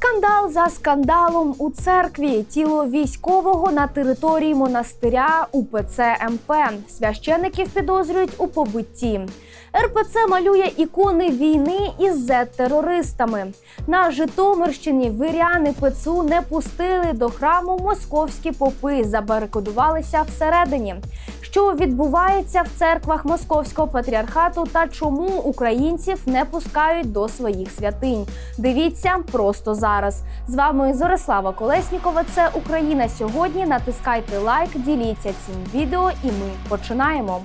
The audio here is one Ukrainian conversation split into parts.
Скандал за скандалом у церкві. Тіло військового на території монастиря УПЦ МП. Священиків підозрюють у побитті. РПЦ малює ікони війни із зет-терористами. На Житомирщині виряни ПЦУ не пустили до храму московські попи, забарикадувалися всередині. Що відбувається в церквах московського патріархату та чому українців не пускають до своїх святинь? Дивіться просто зараз. З вами Зорислава Колеснікова. Це Україна сьогодні. Натискайте лайк, діліться цим відео, і ми починаємо.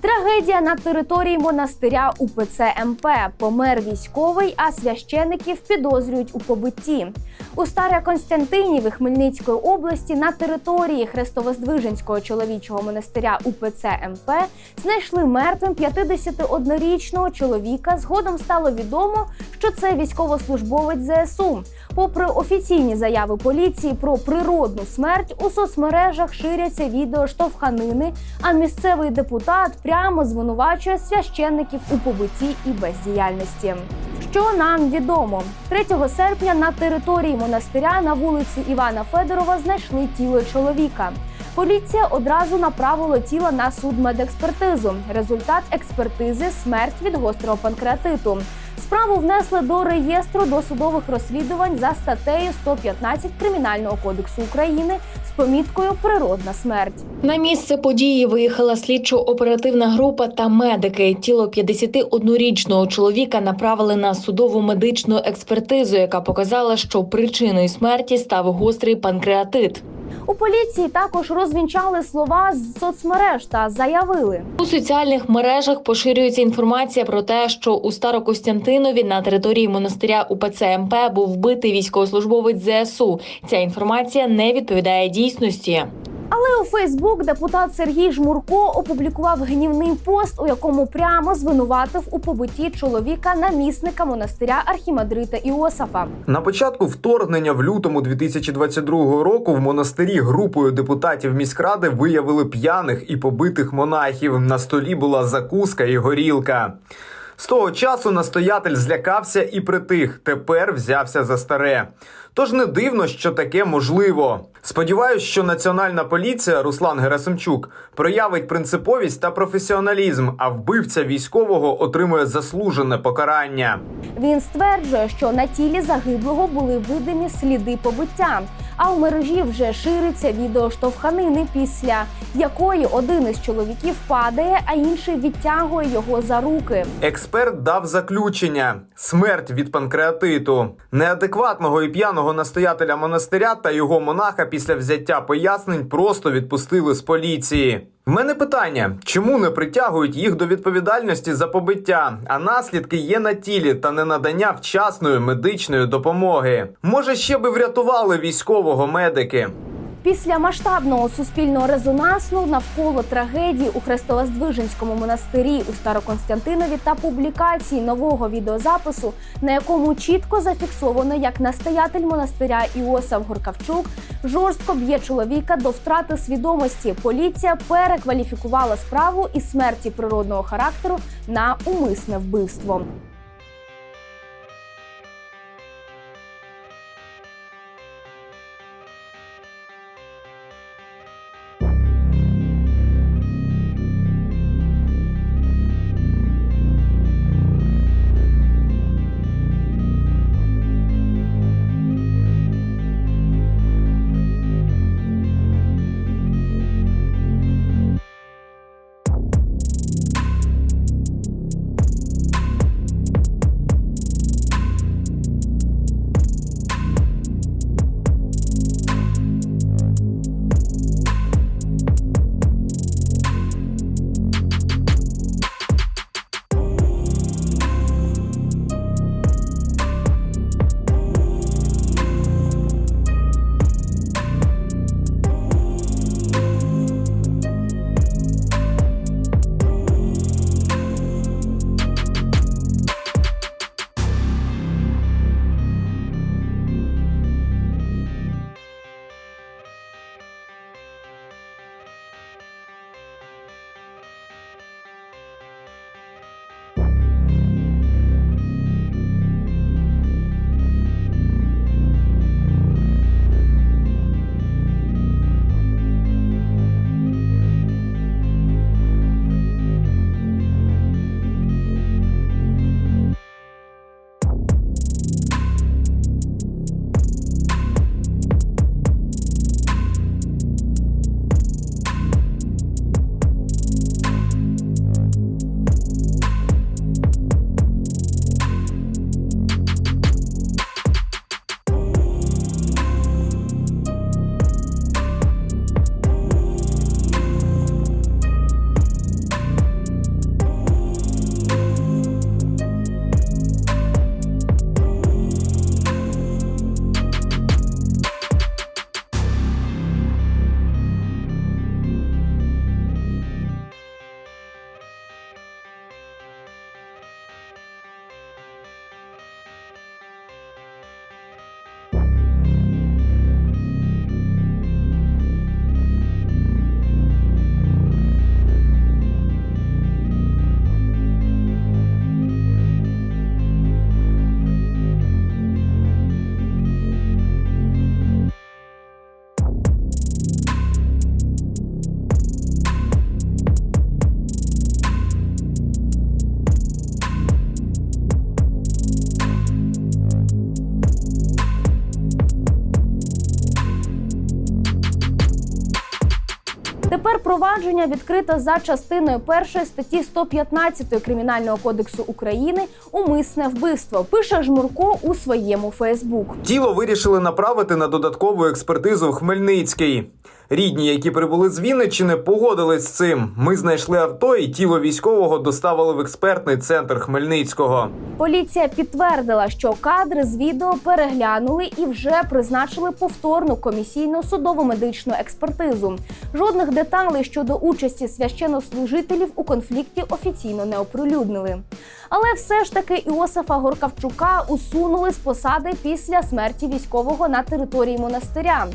Трагедія на території монастиря УПЦ МП. Помер військовий, а священиків підозрюють у побитті. У Староконстантиніві Хмельницької області на території Хрестовоздвиженського чоловічого монастиря УПЦ МП знайшли мертвим 51-річного чоловіка. Згодом стало відомо, що це військовослужбовець ЗСУ. Попри офіційні заяви поліції про природну смерть, у соцмережах ширяться відео штовханини, а місцевий депутат прямо звинувачує священників у побитті і бездіяльності. Що нам відомо, 3 серпня на території монастиря на вулиці Івана Федорова знайшли тіло чоловіка. Поліція одразу направила тіло на судмедекспертизу. Результат експертизи смерть від гострого панкреатиту. Справу внесли до реєстру досудових розслідувань за статтею 115 Кримінального кодексу України з поміткою Природна смерть. На місце події виїхала слідчо-оперативна група та медики. Тіло 51-річного чоловіка направили на судову медичну експертизу, яка показала, що причиною смерті став гострий панкреатит. У поліції також розвінчали слова з соцмереж та заявили. У соціальних мережах поширюється інформація про те, що у Старокостянтинові на території монастиря УПЦ МП був вбитий військовослужбовець ЗСУ. Ця інформація не відповідає дійсності. У Фейсбук депутат Сергій Жмурко опублікував гнівний пост, у якому прямо звинуватив у побитті чоловіка намісника монастиря Архімандрита Іосафа. На початку вторгнення в лютому 2022 року в монастирі групою депутатів міськради виявили п'яних і побитих монахів. На столі була закуска і горілка. З того часу настоятель злякався і притих. Тепер взявся за старе. Тож не дивно, що таке можливо. Сподіваюсь, що національна поліція Руслан Герасимчук проявить принциповість та професіоналізм, а вбивця військового отримує заслужене покарання. Він стверджує, що на тілі загиблого були видимі сліди побиття. А в мережі вже шириться відео штовханини, після якої один із чоловіків падає, а інший відтягує його за руки. Експерт дав заключення: смерть від панкреатиту. Неадекватного і п'яного настоятеля монастиря та його монаха після взяття пояснень просто відпустили з поліції. В мене питання: чому не притягують їх до відповідальності за побиття, а наслідки є на тілі та не надання вчасної медичної допомоги? Може, ще би врятували військового медики? Після масштабного суспільного резонансу навколо трагедії у Хрестовоздвиженському монастирі у Староконстантинові та публікації нового відеозапису, на якому чітко зафіксовано, як настоятель монастиря Іосаф Горкавчук жорстко б'є чоловіка до втрати свідомості. Поліція перекваліфікувала справу із смерті природного характеру на умисне вбивство. Провадження відкрито за частиною першої статті 115 Кримінального кодексу України Умисне вбивство. Пише Жмурко у своєму Фейсбук. Тіло вирішили направити на додаткову експертизу в Хмельницький. Рідні, які прибули з Вінниччини, погодились з цим. Ми знайшли авто, і тіло військового доставили в експертний центр Хмельницького. Поліція підтвердила, що кадри з відео переглянули і вже призначили повторну комісійну судово-медичну експертизу. Жодних деталей щодо участі священнослужителів у конфлікті офіційно не оприлюднили. Але все ж таки Іосифа Горкавчука усунули з посади після смерті військового на території монастиря.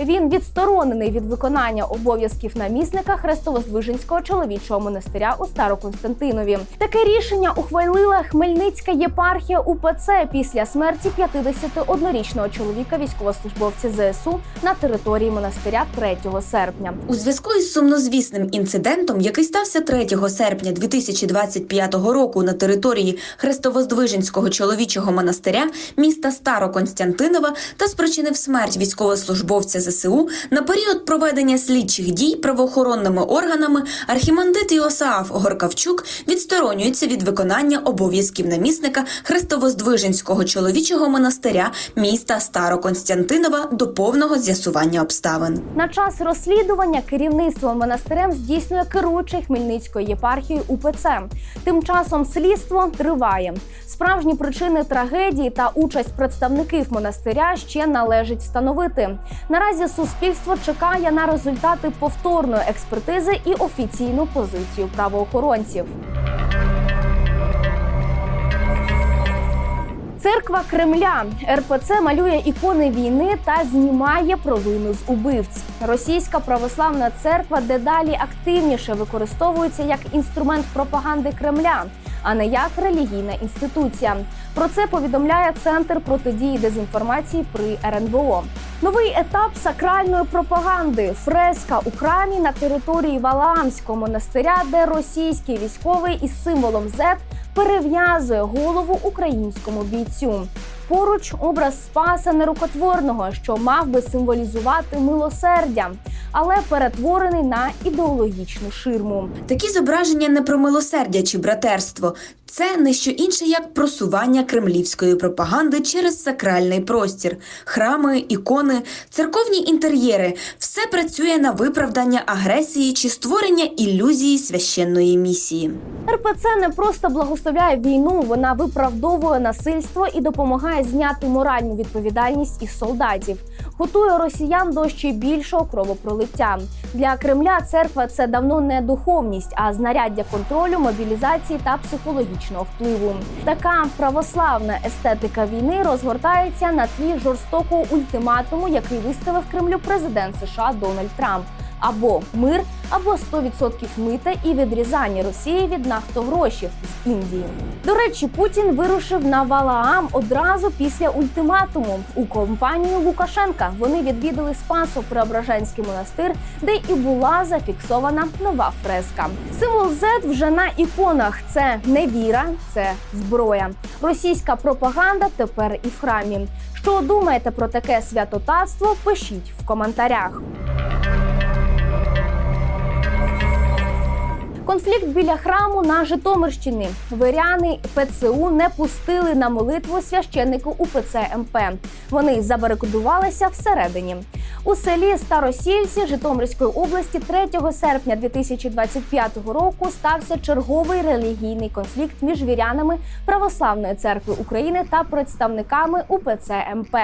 Він відсторонений від виконання обов'язків намісника Хрестовоздвиженського чоловічого монастиря у Староконстантинові. Таке рішення ухвалила Хмельницька єпархія УПЦ після смерті 51-річного чоловіка військовослужбовця ЗСУ на території монастиря 3 серпня. У зв'язку із сумнозвісним інцидентом, який стався 3 серпня 2025 року на території Хрестовоздвиженського чоловічого монастиря міста Староконстянтинова та спричинив смерть військовослужбовця ЗСУ на період проведення слідчих дій правоохоронними органами архімандит Іосаф Горкавчук відсторонюється від виконання обов'язків намісника Хрестовоздвиженського чоловічого монастиря міста Староконстянтинова до повного з'ясування обставин. На час розслідування керівництво монастирем здійснює керуючий Хмельницької єпархії УПЦ. Тим часом слідство триває. Справжні причини трагедії та участь представників монастиря ще належить встановити. Наразі суспільство чекає на результати повторної експертизи і офіційну позицію правоохоронців. Церква Кремля РПЦ малює ікони війни та знімає провину з убивць. Російська православна церква дедалі активніше використовується як інструмент пропаганди Кремля, а не як релігійна інституція. Про це повідомляє Центр протидії дезінформації при РНБО. Новий етап сакральної пропаганди фреска у храмі на території Валаамського монастиря, де російський військовий із символом Z перев'язує голову українському бійцю. Поруч образ Спаса Нерукотворного, що мав би символізувати милосердя, але перетворений на ідеологічну ширму. Такі зображення не про милосердя чи братерство. Це не що інше як просування кремлівської пропаганди через сакральний простір, храми, ікони, церковні інтер'єри. Все працює на виправдання агресії чи створення ілюзії священної місії. РПЦ не просто благословляє війну, вона виправдовує насильство і допомагає зняти моральну відповідальність із солдатів, готує росіян до ще більшого кровопролиття. Для Кремля церква це давно не духовність, а знаряддя контролю, мобілізації та психологічного впливу. Така православна естетика війни розгортається на тлі жорстокого ультиматуму, який виставив Кремлю президент США Дональд Трамп. Або мир, або 100% мита і відрізання Росії від нафтогрошів з Індії. До речі, Путін вирушив на Валаам одразу після ультиматуму у компанію Лукашенка. Вони відвідали Спасо Преображенський монастир, де і була зафіксована нова фреска. Символ Z вже на іконах. Це не віра, це зброя. Російська пропаганда тепер і в храмі. Що думаєте про таке святотатство? Пишіть в коментарях. Конфлікт біля храму на Житомирщині. Виряни ПЦУ не пустили на молитву священнику УПЦ МП. Вони забарикадувалися всередині. У селі Старосільці Житомирської області 3 серпня 2025 року стався черговий релігійний конфлікт між вірянами Православної церкви України та представниками УПЦ МП.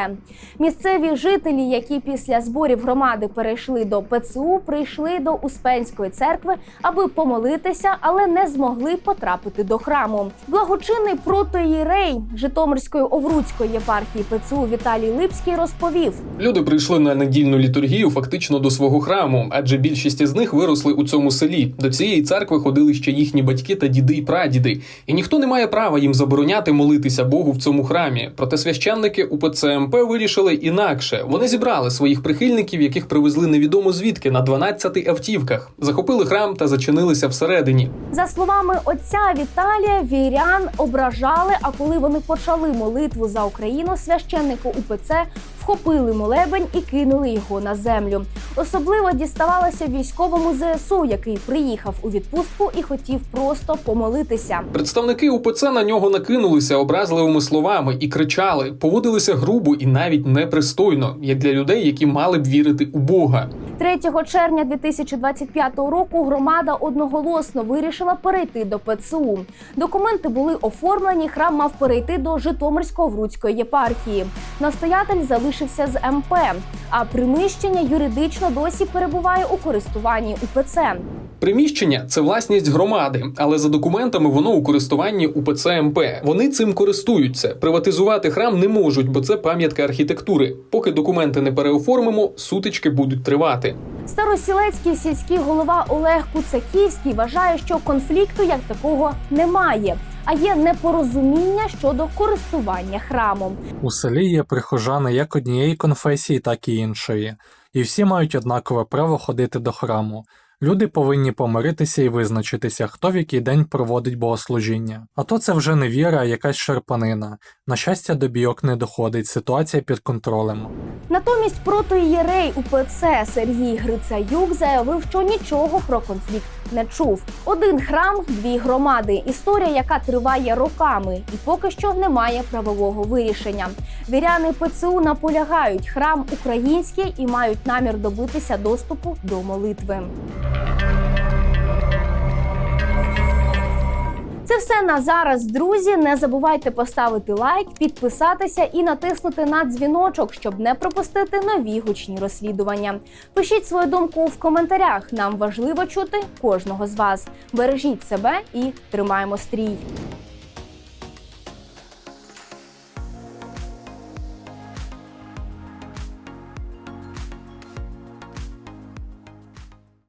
Місцеві жителі, які після зборів громади перейшли до ПЦУ, прийшли до Успенської церкви, аби помолитися, але не змогли потрапити до храму. Благочинний протоїрей Житомирської Овруцької єпархії ПЦУ Віталій Липський розповів. Люди прийшли на недільну літургію фактично до свого храму, адже більшість із них виросли у цьому селі. До цієї церкви ходили ще їхні батьки та діди й прадіди, і ніхто не має права їм забороняти молитися Богу в цьому храмі. Проте священники УПЦ МП вирішили інакше. Вони зібрали своїх прихильників, яких привезли невідомо звідки на 12 автівках, захопили храм та зачинилися всередині. За словами отця Віталія, вірян ображали. А коли вони почали молитву за Україну, священнику УПЦ вхопили молебень і кинули його на землю. Особливо діставалося військовому ЗСУ, який приїхав у відпустку і хотів просто помолитися. Представники УПЦ на нього накинулися образливими словами і кричали, поводилися грубо і навіть непристойно, як для людей, які мали б вірити у Бога. 3 червня 2025 року громада одноголосно вирішила перейти до ПЦУ. Документи були оформлені. Храм мав перейти до Житомирсько-Вруцької єпархії. Настоятель залишився з МП, а приміщення юридично досі перебуває у користуванні УПЦ. Приміщення це власність громади, але за документами воно у користуванні УПЦ МП. Вони цим користуються. Приватизувати храм не можуть, бо це пам'ятка архітектури. Поки документи не переоформимо, сутички будуть тривати. Старосілецький сільський голова Олег Куцаківський вважає, що конфлікту як такого немає, а є непорозуміння щодо користування храмом. У селі є прихожани як однієї конфесії, так і іншої, і всі мають однакове право ходити до храму. Люди повинні помиритися і визначитися, хто в який день проводить богослужіння. А то це вже не віра, а якась шарпанина. На щастя, до бійок не доходить, ситуація під контролем. Натомість протоієрей УПЦ Сергій Грицаюк заявив, що нічого про конфлікт не чув. Один храм, дві громади. Історія, яка триває роками, і поки що немає правового вирішення. Віряни ПЦУ наполягають, храм український і мають намір добитися доступу до молитви. Це все на зараз, друзі. Не забувайте поставити лайк, підписатися і натиснути на дзвіночок, щоб не пропустити нові гучні розслідування. Пишіть свою думку в коментарях. Нам важливо чути кожного з вас. Бережіть себе і тримаємо стрій.